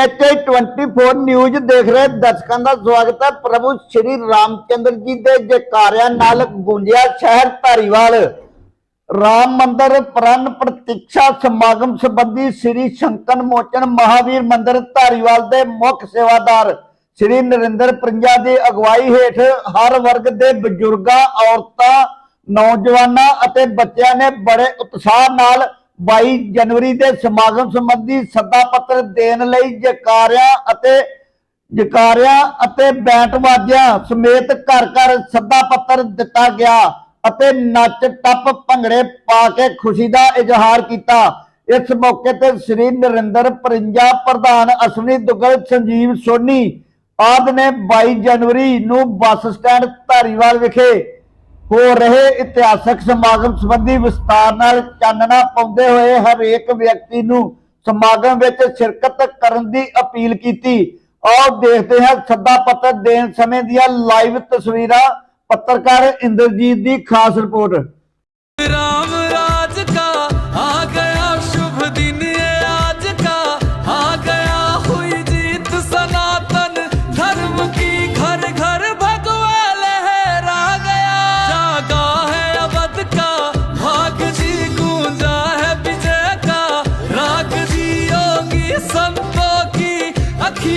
ਐਚਆਈ 24 news ਦੇਖ ਰਹੇ ਦਰਸ਼ਕਾਂ ਦਾ ਸਵਾਗਤ ਹੈ। ਪ੍ਰਭੂ ਸ਼੍ਰੀ ਰਾਮਚੰਦਰ ਜੀ ਦੇ ਜੈਕਾਰਿਆਂ ਨਾਲ ਗੂੰਜਿਆ ਸ਼ਹਿਰ ਧਾਰੀਵਾਲ। ਰਾਮ ਮੰਦਰ ਪ੍ਰਣ ਪ੍ਰਤੀਕਸ਼ਾ ਸਮਾਗਮ ਸੰਬੰਧੀ ਸ੍ਰੀ ਸ਼ੰਕਰ ਮੋਚਨ ਮਹਾਵੀਰ ਮੰਦਿਰ ਧਾਰੀਵਾਲ ਦੇ ਮੁੱਖ ਸੇਵਾਦਾਰ ਸ੍ਰੀ ਨਰਿੰਦਰ ਪ੍ਰਿੰਜਾ ਦੀ ਅਗਵਾਈ ਹੇਠ ਹਰ ਵਰਗ ਦੇ ਬਜ਼ੁਰਗਾਂ, ਔਰਤਾਂ, ਨੌਜਵਾਨਾਂ ਅਤੇ ਬੱਚਿਆਂ ਨੇ ਬੜੇ ਉਤਸ਼ਾਹ ਨਾਲ 22 ਜਨਵਰੀ ਦੇ ਸਮਾਗਮ ਸੰਬੰਧੀ ਸੱਦਾ ਪੱਤਰ ਦੇਣ ਲਈ ਜਕਾਰਿਆਂ ਅਤੇ ਜਕਾਰਿਆਂ ਅਤੇ ਬੈਂਟ ਵਾਜਿਆਂ ਸਮੇਤ ਘਰ ਘਰ ਸੱਦਾ ਪੱਤਰ ਦਿੱਤਾ ਗਿਆ ਅਤੇ ਨੱਚ ਟੱਪ ਭੰਗੜੇ ਪਾ ਕੇ ਖੁਸ਼ੀ ਦਾ ਇਜ਼ਹਾਰ ਕੀਤਾ। ਇਸ ਮੌਕੇ ਤੇ ਸ੍ਰੀ ਨਰਿੰਦਰ ਪਰਿੰਜਾ, ਪ੍ਰਧਾਨ ਅਸ਼ਵਨੀ ਦੁੱਗਲ, ਸੰਜੀਵ ਸੋਨੀ ਆਦਿ ਨੇ 22 ਜਨਵਰੀ ਨੂੰ ਬੱਸ ਸਟੈਂਡ ਧਾਰੀਵਾਲ ਵਿਖੇ ਹੋ ਰਹੇ ਇਤਿਹਾਸਕ ਸਮਾਗਮ ਸੰਬੰਧੀ ਵਿਸਤਾਰ ਨਾਲ ਚਾਨਣਾ ਪਾਉਂਦੇ ਹੋਏ ਹਰੇਕ ਵਿਅਕਤੀ ਨੂੰ ਸਮਾਗਮ ਵਿੱਚ ਸ਼ਿਰਕਤ ਕਰਨ ਦੀ ਅਪੀਲ ਕੀਤੀ। ਆਓ ਦੇਖਦੇ ਹਾਂ ਸੱਦਾ ਪੱਤਰ ਦੇਣ ਸਮੇਂ ਦੀਆਂ ਲਾਈਵ ਤਸਵੀਰਾਂ ਪੱਤਰਕਾਰ ਇੰਦਰਜੀਤ ਦੀ ਖਾਸ ਰਿਪੋਰਟ।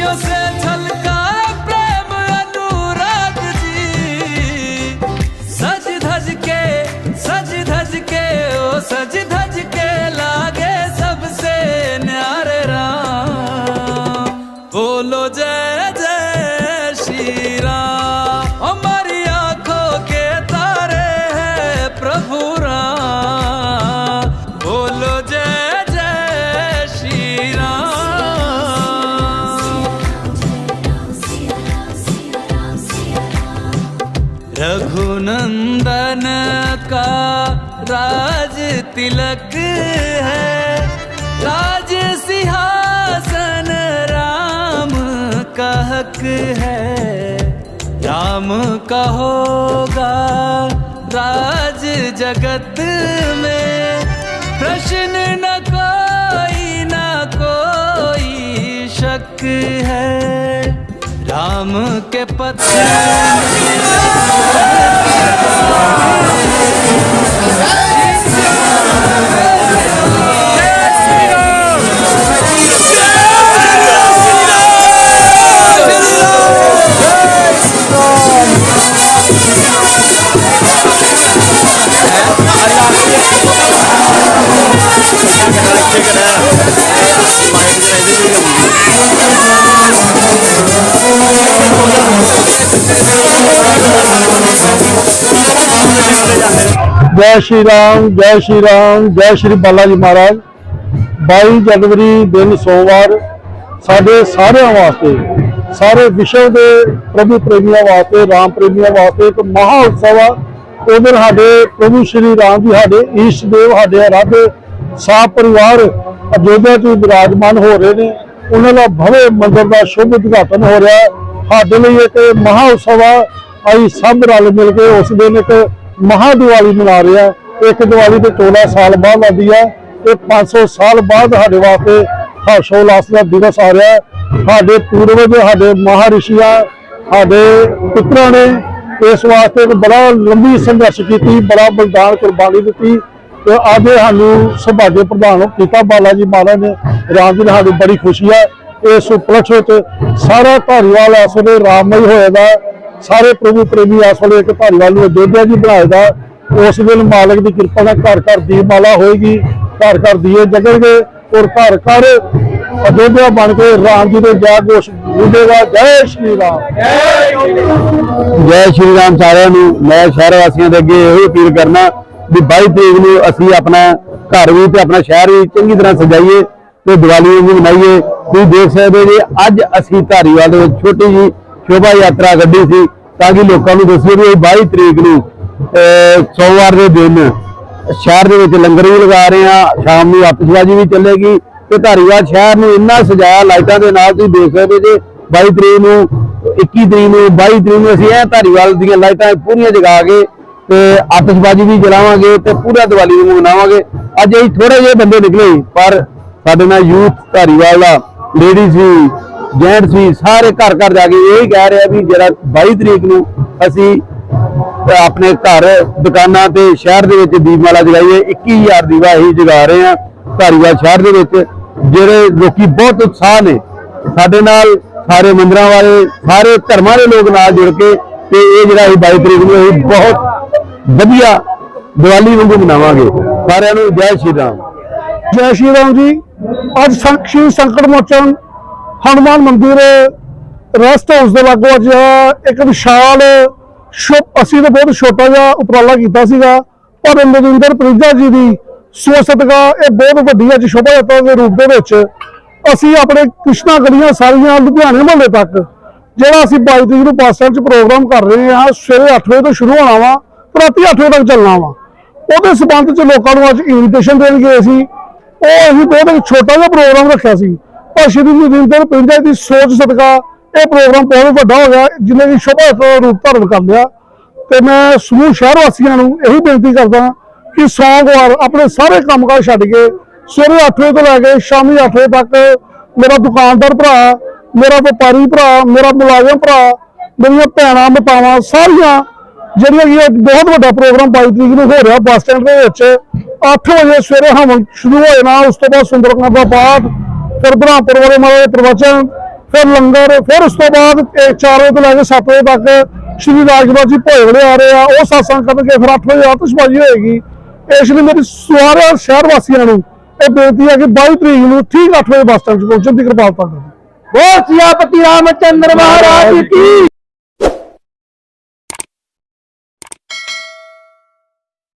अखियों से झलका है प्रेम अनुराग जी सज धज के सज धज के ओ सज धज के लागे सबसे न्यारे राम बोलो जय जय रघुनंदन का राज तिलक है। राज सिंहासन राम का हक है। राम का होगा राज जगत में। प्रश्न न कोई न कोई शक है। राम के पत्र ਜੈ ਸ਼੍ਰੀ ਰਾਮ, ਜੈ ਸ਼੍ਰੀ ਰਾਮ, ਜੈ ਸ਼੍ਰੀ ਬਾਲਾ ਜੀ ਮਹਾਰਾਜ। 22 ਜਨਵਰੀ ਦਿਨ ਸੋਮਵਾਰ ਸਾਡੇ ਸਾਰਿਆਂ ਵਾਸਤੇ, ਸਾਰੇ ਵਿਸ਼ਵ ਦੇ ਪ੍ਰਭੂ ਪ੍ਰੇਮੀਆਂ ਵਾਸਤੇ, ਰਾਮ ਪ੍ਰੇਮੀਆਂ ਵਾਸਤੇ ਇੱਕ ਮਹਾ ਉਤਸਵ ਆ। ਉਹ ਦਿਨ ਸਾਡੇ ਪ੍ਰਭੂ ਸ਼੍ਰੀ ਰਾਮ ਜੀ, ਸਾਡੇ ਈਸ਼ ਦੇਵ ਸਾਡੇ ਆਰਾਧੇ ਸਾਹ ਪਰਿਵਾਰ ਅਯੋਧਿਆ 'ਚ ਵਿਰਾਜਮਾਨ ਹੋ ਰਹੇ ਨੇ। ਉਹਨਾਂ ਦਾ ਭਵੇ ਮੰਦਰ ਦਾ ਸ਼ੁਭ ਉਦਘਾਟਨ ਹੋ ਰਿਹਾ। ਸਾਡੇ ਲਈ ਇੱਕ ਮਹਾ ਉਤਸਵ ਆ। ਅਸੀਂ ਸਭ ਰਲ ਮਿਲ ਕੇ ਉਸ ਦਿਨ ਇੱਕ ਮਹਾ ਦੀਵਾਲੀ ਮਨਾ ਰਿਹਾ ਇੱਕ ਦੀਵਾਲੀ ਤੇ 14 ਸਾਲ ਬਾਅਦ ਆਉਂਦੀ ਆ ਇਹ 500 ਸਾਲ ਬਾਅਦ ਸਾਡੇ ਵਾਸਤੇ ਹਰਸ਼ੋਲਾਸ ਦਾ ਦਿਵਸ ਆ ਰਿਹਾ ਹੈ। ਸਾਡੇ ਪੂਰਵਜ, ਸਾਡੇ ਮਹਾਰਿਸ਼ੀਆਂ ਸਾਡੇ ਪੁੱਤਰਾਂ ਨੇ ਇਸ ਵਾਸਤੇ ਇੱਕ ਬੜਾ ਲੰਬੀ ਸੰਘਰਸ਼ ਕੀਤੀ, ਬੜਾ ਬਲਿਦਾਨ ਕੁਰਬਾਨੀ ਦਿੱਤੀ ਤੇ ਅੱਜ ਸਾਨੂੰ ਸੁਭਾਗੇ ਪ੍ਰਧਾਨ ਕੀਤਾ ਬਾਲਾ ਜੀ ਮਹਾਰਾਜ ਨੇ, ਰਾਮ ਜੀ ਨੇ ਸਾਡੀ ਬੜੀ ਖੁਸ਼ੀ ਹੈ। ਇਸ ਉਪਲਕਸ਼ ਵਿੱਚ ਸਾਰਾ ਧਾਰੀਵਾਲ ਇਸ ਵੇਲੇ ਰਾਮਮਈ ਹੋਇਆ ਦਾ ਸਾਰੇ ਪ੍ਰਭੂ ਪ੍ਰੇਮੀ ਆਸ ਵੇਲੇ ਇੱਕ ਧਾਰੀਵਾਲ ਨੂੰ ਅਯੋਧਿਆ ਜੀ ਬਣਾਏਗਾ ਉਸ ਦਿਨ ਮਾਲਕ ਦੀ ਕਿਰਪਾ ਨਾਲ ਘਰ ਘਰ ਦੀਪਮਾਲਾ ਹੋਏਗੀ, ਘਰ ਘਰ ਦੀਏ ਜਗਣਗੇ ਔਰ ਘਰ ਘਰ ਅਯੋਧਿਆ ਬਣ ਕੇ ਰਾਮ ਜੀ ਦੇ ਜੈ ਘੋਸ਼ ਗੂੰਜੇਗਾ ਜੈ ਸ਼੍ਰੀ ਰਾਮ। ਜੈ ਸ਼੍ਰੀ ਰਾਮ ਸਾਰਿਆਂ ਨੂੰ। ਮੈਂ ਸ਼ਹਿਰ ਵਾਸੀਆਂ ਦੇ ਅੱਗੇ ਇਹੋ ਅਪੀਲ ਕਰਨਾ ਵੀ 22 ਤਰੀਕ ਨੂੰ ਅਸੀਂ ਆਪਣਾ ਘਰ ਵੀ ਤੇ ਆਪਣਾ ਸ਼ਹਿਰ ਵੀ ਚੰਗੀ ਤਰ੍ਹਾਂ ਸਜਾਈਏ ਤੇ ਦੀਵਾਲੀ ਵੀ ਮਨਾਈਏ। ਤੁਸੀਂ ਦੇਖ ਸਕਦੇ ਹੋ ਜੀ, ਅੱਜ ਅਸੀਂ ਧਾਰੀਵਾਲ ਦੇ ਵਿੱਚ ਛੋਟੀ ਜੀ ਸ਼ੋਭਾ ਯਾਤਰਾ ਕੱਢੀ ਸੀ ਤਾਂ ਕਿ ਲੋਕਾਂ ਨੂੰ ਦੱਸੀਏ ਵੀ ਇਹ 22 ਤਰੀਕ ਨੂੰ ਅਹ, ਸੋਮਵਾਰ ਦੇ ਦਿਨ ਸ਼ਹਿਰ ਦੇ ਵਿੱਚ ਲੰਗਰ ਵੀ ਲਗਾ ਰਹੇ ਆ ਸ਼ਾਮ ਨੂੰ ਆਤਿਸ਼ਬਾਜ਼ੀ ਵੀ ਚੱਲੇਗੀ ਤੇ ਧਾਰੀਵਾਲ ਸ਼ਹਿਰ ਨੂੰ ਇੰਨਾ ਸਜਾਇਆ ਲਾਈਟਾਂ ਦੇ ਨਾਲ ਤੁਸੀਂ ਦੇਖ ਸਕਦੇ ਜੇ 22 ਤਰੀਕ ਨੂੰ 21 ਤਰੀਕ ਨੂੰ 22 ਤਰੀਕ ਨੂੰ ਅਸੀਂ ਇਹ ਧਾਰੀਵਾਲ ਦੀਆਂ ਲਾਈਟਾਂ ਪੂਰੀਆਂ ਜਗਾ ਕੇ ਤੇ ਆਤਿਸ਼ਬਾਜ਼ੀ ਵੀ ਜਲਾਵਾਂਗੇ ਤੇ ਪੂਰਾ ਦੀਵਾਲੀ ਨੂੰ ਮਨਾਵਾਂਗੇ। ਅੱਜ ਅਸੀਂ ਥੋੜੇ ਜਿਹੇ ਬੰਦੇ ਨਿਕਲੇ ਪਰ ਸਾਡੇ ਨਾਲ ਯੂਥ ਧਾਰੀਵਾਲ ਦਾ ਲੇਡੀਜ਼ ਸੀ ਜੈਂਟ ਸੀ ਸਾਰੇ ਘਰ ਘਰ ਜਾ ਕੇ ਇਹ ਕਹਿ ਰਿਹਾ ਵੀ ਜਿਹੜਾ 22 ਤਰੀਕ ਨੂੰ ਅਸੀਂ ਆਪਣੇ ਘਰ ਦੁਕਾਨਾਂ ਤੇ ਸ਼ਹਿਰ ਦੇ ਵਿੱਚ ਦੀਪਮਾਲਾ ਜਗਾਈਏ 21000 ਦੀਵਾ ਅਸੀਂ ਜਗਾ ਰਹੇ ਹਾਂ ਧਾਰੀਵਾਲ ਸ਼ਹਿਰ ਦੇ ਵਿੱਚ, ਜਿਹੜੇ ਲੋਕੀ ਬਹੁਤ ਉਤਸ਼ਾਹ ਨੇ। ਸਾਡੇ ਨਾਲ ਸਾਰੇ ਮੰਦਰਾਂ ਵਾਲੇ, ਸਾਰੇ ਧਰਮਾਂ ਦੇ ਲੋਕ ਨਾਲ ਜੁੜ ਕੇ ਤੇ ਇਹ ਜਿਹੜਾ ਅਸੀਂ 22 ਤਰੀਕ ਨੂੰ ਅਸੀਂ ਬਹੁਤ ਵਧੀਆ ਦੀਵਾਲੀ ਵਾਂਗੂ ਮਨਾਵਾਂਗੇ। ਸਾਰਿਆਂ ਨੂੰ ਜੈ ਸ਼੍ਰੀ ਰਾਮ। ਜੈ ਸ਼੍ਰੀ ਰਾਮ ਜੀ, ਅੱਜ ਸੰਕ ਸੰਕਟ ਮੋਚਨ ਹਨੂਮਾਨ ਮੰਦਿਰ ਰੈਸਟ ਹਾਊਸ ਦੇ ਲਾਗੋ ਅੱਜ ਇੱਕ ਵਿਸ਼ਾਲ ਸ਼ੁਭ, ਅਸੀਂ ਤਾਂ ਬਹੁਤ ਛੋਟਾ ਜਿਹਾ ਉਪਰਾਲਾ ਕੀਤਾ ਸੀਗਾ, ਪਰ ਨਰਿੰਦਰ ਪ੍ਰਿਜਾ ਜੀ ਦੀ ਸੋਚ ਸਦਕਾ ਇਹ ਬਹੁਤ ਵੱਡੀ ਅੱਜ ਸ਼ੋਭਾ ਯਾਤਰਾ ਦੇ ਰੂਪ ਦੇ ਵਿੱਚ ਅਸੀਂ ਆਪਣੇ ਕ੍ਰਿਸ਼ਨਾ ਗਲੀਆਂ ਸਾਰੀਆਂ ਲੁਧਿਆਣੇ ਮੁਹੱਲੇ ਤੱਕ, ਜਿਹੜਾ ਅਸੀਂ 22 ਤਰੀਕ ਨੂੰ ਬੱਸ 'ਚ ਪ੍ਰੋਗਰਾਮ ਕਰ ਰਹੇ ਹਾਂ, ਸਵੇਰੇ 8 ਵਜੇ ਤੋਂ ਸ਼ੁਰੂ ਹੋਣਾ ਵਾ, ਰਾਤੀ 8 ਵਜੇ ਤੱਕ ਚੱਲਣਾ ਵਾ। ਉਹਦੇ ਸਬੰਧ 'ਚ ਲੋਕਾਂ ਨੂੰ ਅੱਜ ਇਨਵੀਟੇਸ਼ਨ ਦੇਣ ਗਏ ਸੀ। ਉਹ ਅਸੀਂ ਬਹੁਤ ਛੋਟਾ ਜਿਹਾ ਪ੍ਰੋਗਰਾਮ ਰੱਖਿਆ ਸੀ। ਪਰ ਸ਼੍ਰੀ ਨਰਿੰਦਰ ਪਿੰਡਾ ਦੀ ਸੋਚ ਸਦਕਾ ਇਹ ਪ੍ਰੋਗਰਾਮ ਬਹੁਤ ਵੱਡਾ ਹੋ ਗਿਆ ਜਿਹਨੇ ਦੀ ਸ਼ੋਭਾ ਰੂਪ ਧਾਰਨ ਕਰ ਲਿਆ। ਤੇ ਮੈਂ ਸਮੂਹ ਸ਼ਹਿਰ ਵਾਸੀਆਂ ਨੂੰ ਇਹੀ ਬੇਨਤੀ ਕਰਦਾ ਕਿ ਸੋਮਵਾਰ ਆਪਣੇ ਸਾਰੇ ਕੰਮਕਾਜ ਛੱਡ ਕੇ ਸਵੇਰੇ 8 ਵਜੇ ਤੋਂ ਲੈ ਕੇ ਸ਼ਾਮੀ 8 ਵਜੇ ਤੱਕ ਮੇਰਾ ਦੁਕਾਨਦਾਰ ਭਰਾ, ਮੇਰਾ ਵਪਾਰੀ ਭਰਾ, ਮੇਰਾ ਮੁਲਾਜ਼ਮ ਭਰਾ, ਮੇਰੀਆਂ ਭੈਣਾਂ, ਮਤਾਵਾਂ ਸਾਰੀਆਂ ਜਿਹੜੀਆਂ ਕਿ ਇਹ ਬਹੁਤ ਵੱਡਾ ਪ੍ਰੋਗਰਾਮ 22 ਤਰੀਕ ਨੂੰ ਹੋ ਰਿਹਾ ਬੱਸ ਸਟੈਂਡ ਦੇ ਵਿੱਚ। 8 ਵਜੇ ਸਵੇਰੇ ਹਵਨ ਸ਼ੁਰੂ ਹੋ ਜਾਣਾ ਉਸ ਤੋਂ ਬਾਅਦ ਸੁੰਦਰਕਾਂਡ ਦਾ ਪਾਠ ਫਿਰ ਬ੍ਰਹਮਪੁਰ ਵਾਲੇ ਮਾਰੇ ਦੇ ਪ੍ਰਵਚਨ, ਫਿਰ ਲੰਗਰ, ਫਿਰ ਉਸ ਤੋਂ ਬਾਅਦ 4 ਵਜੇ ਤੋਂ ਲੈ ਕੇ 7 ਵਜੇ ਤੱਕ ਸ਼੍ਰੀ ਰਾਜਵਾਰ ਜੀ ਭੋਗ ਭੋਗੜੇ ਆ ਰਹੇ ਆ। ਉਹ satsang ਕਰਕੇ ਫਿਰ 8 ਵਜੇ ਆਤਿਸ਼ਬਾਜ਼ੀ ਹੋਏਗੀ। ਇਸ ਲਈ ਮੇਰੀ ਸਾਰੇ ਸ਼ਹਿਰ ਵਾਸੀਆਂ ਨੂੰ ਇਹ ਬੇਨਤੀ ਹੈ ਕਿ 22 ਤਰੀਕ ਨੂੰ ਠੀਕ 8 ਵਜੇ ਬੱਸ ਸਟੈਂਡ 'ਚ ਪਹੁੰਚਣ ਦੀ ਕਿਰਪਾਲਤਾ ਕਰੋ। ਬੋਲ ਸਿਆਪਤੀ ਰਾਮਚੰਦਰ ਮਹਾਰਾਜ ਕੀ